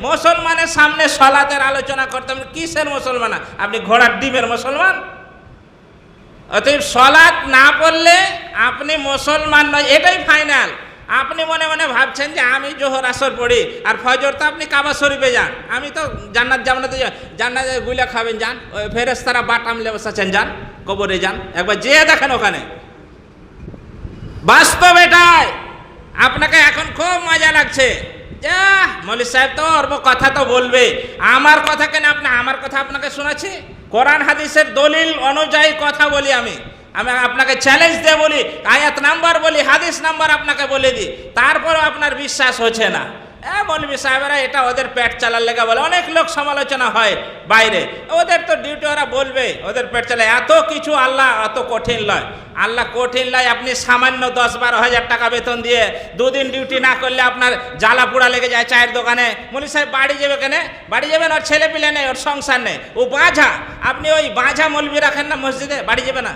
মুসলমানের সামনে সলাতের আলোচনা করতাম কিসের মুসলমান? আপনি ঘোড়ার ডিমের মুসলমান? অতএব সলাৎ না পড়লে আপনি মুসলমান নয়, এটাই ফাইনাল আপনি মনে মনে ভাবছেন যে আমি জোহর আসর পড়ি, আর ফজর তো আপনি কাবা শরীফে যান। আমি তো জান্নাত যা- জান্নাতে গুলা খাবেন, যান। ওই ফেরেস্তারা বাটাম লেবস আছেন যান। কবরে যান। একবার যেয়ে দেখেন ওখানে। বাস্তব এটাই। আপনাকে এখন খুব মজা লাগছে। যা মৌলী সাহেব তো ওর কথা তো বলবে। আমার কথা কেন আপনি আমার কথা আপনাকে শোনাচ্ছি? কোরআন হাদিসের দলিল অনুযায়ী কথা বলি আমি। আমি আপনাকে চ্যালেঞ্জ দিয়ে বলি, আয়াত নাম্বার বলি, হাদিস নাম্বার আপনাকে বলে দিই। তারপরও আপনার বিশ্বাস হচ্ছে না। হ্যাঁ মৌলবী সাহেবেরা, এটা ওদের পেট চালার লেগে বলে। অনেক লোক সমালোচনা হয় বাইরে। ওদের তো ডিউটি ওরা বলবে, ওদের পেট চালায়। এত কিছু আল্লাহ অত কঠিন লয়। আল্লাহ কঠিন লয়, আপনি সামান্য দশ বারো হাজার টাকা বেতন দিয়ে দুদিন ডিউটি না করলে আপনার জ্বালা পোড়া লেগে যায় চায়ের দোকানে। মনি সাহেব, বাড়ি যাবে কেন? বাড়ি যাবেন ওর ছেলে পিলে নেই, ওর সংসার নেই। ও বাঁঝা। আপনি ওই বাঁঝা মলবি রাখেন না মসজিদে? বাড়ি যাবে না?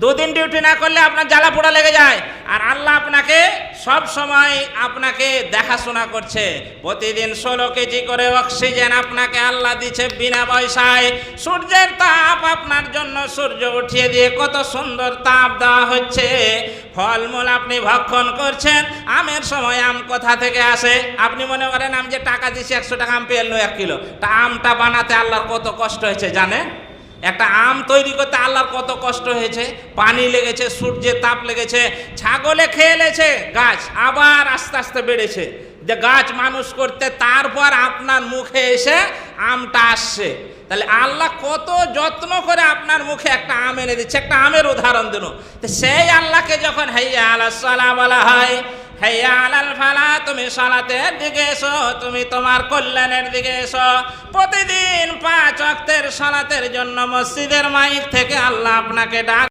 দুদিন ডিউটি না করলে আপনার জ্বালা পোড়া লেগে যায়। আর আল্লাহ আপনাকে সব সময় আপনাকে দেখাশোনা করছে। প্রতিদিন ষোলো কেজি করে অক্সিজেন আপনাকে আল্লাহ দিচ্ছে বিনা পয়সায়। সূর্যের তাপ আপনার জন্য সূর্য উঠিয়ে দিয়ে কত সুন্দর তাপ দেওয়া হচ্ছে। ফলমূল আপনি ভক্ষণ করছেন, আমের সময় আম কোথা থেকে আসে? আপনি মনে করেন আমি যে টাকা দিচ্ছি একশো টাকা, আম পেয়ে এক কিলো। তা আমটা বানাতে আল্লাহর কত কষ্ট হয়েছে, জানেন? একটা আম তৈরি করতে আল্লাহর কত কষ্ট হয়েছে, পানি লেগেছে, সূর্যের তাপ লেগেছে, ছাগলে খেয়ে গাছ আবার আস্তে আস্তে বেড়েছে। যে গাছ মানুষ করতে, তারপর আপনার মুখে এসে আমটা আসছে। তাহলে আল্লাহ কত যত্ন করে আপনার মুখে একটা আম এনে দিচ্ছে। একটা আমের উদাহরণ দিল। সেই আল্লাহকে যখন হাইয়া আল্লাহ সালা বলা হয় হাইয়া আলাল ফালা, তুমি দিকে এসো, তুমি তোমার কল্যাণের দিকে এসো। প্রতিদিন পাঁচ অক্তের সালাতের জন্য মসজিদের মাইক থেকে আল্লাহ আপনাকে ডাক